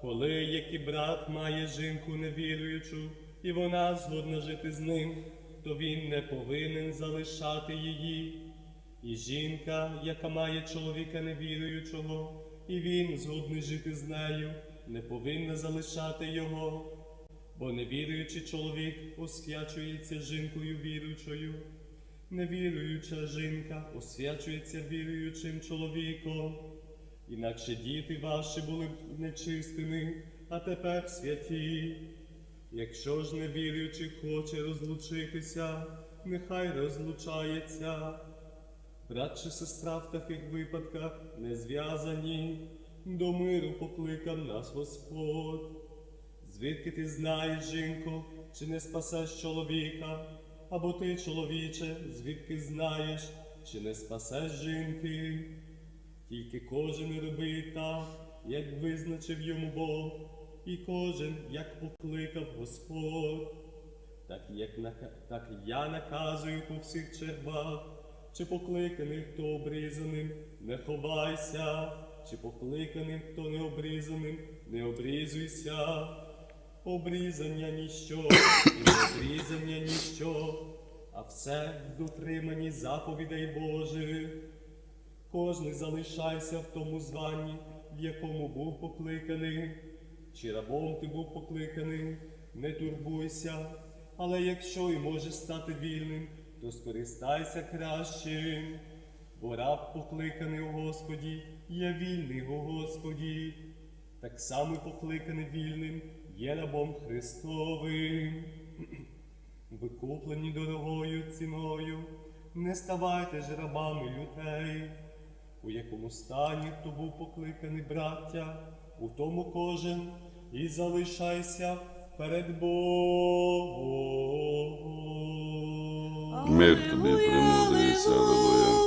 коли який брат має жінку невіруючу, і вона згодна жити з ним, то він не повинен залишати її. І жінка, яка має чоловіка невіруючого, і він згодний жити з нею, не повинна залишати його. Бо невіруючий чоловік освячується жінкою віруючою, невіруюча жінка освячується віруючим чоловіком. Інакше діти ваші були б нечистими, а тепер святі. Якщо ж невіруючий хоче розлучитися, нехай розлучається. Брат чи сестра в таких випадках не зв'язані, до миру покликав нас Господь. Звідки ти знаєш, жінко, чи не спасеш чоловіка? Або ти, чоловіче, звідки знаєш, чи не спасеш жінки? Тільки кожен робить так, як визначив йому Бог, і кожен, як покликав Господь. Так, як так я наказую по всіх червах, чи покликаний, хто обрізаним, не ховайся, чи покликаним, хто не обрізаним, не обрізуйся. Обрізання ніщо, і не обрізання ніщо, а все в дотриманні заповідей Божих. Кожний залишайся в тому званні, в якому був покликаний. Чи рабом ти був покликаний, не турбуйся, але якщо і можеш стати вільним, то скористайся кращим. Бо раб покликаний у Господі, є вільний у Господі. Так само покликаний вільним є рабом Христовим. Викуплені дорогою ціною, не ставайте ж рабами людей, у якому стані хто був покликаний браття, у тому кожен і залишайся перед Богом. Мир тобі, премудрий, Алілуя,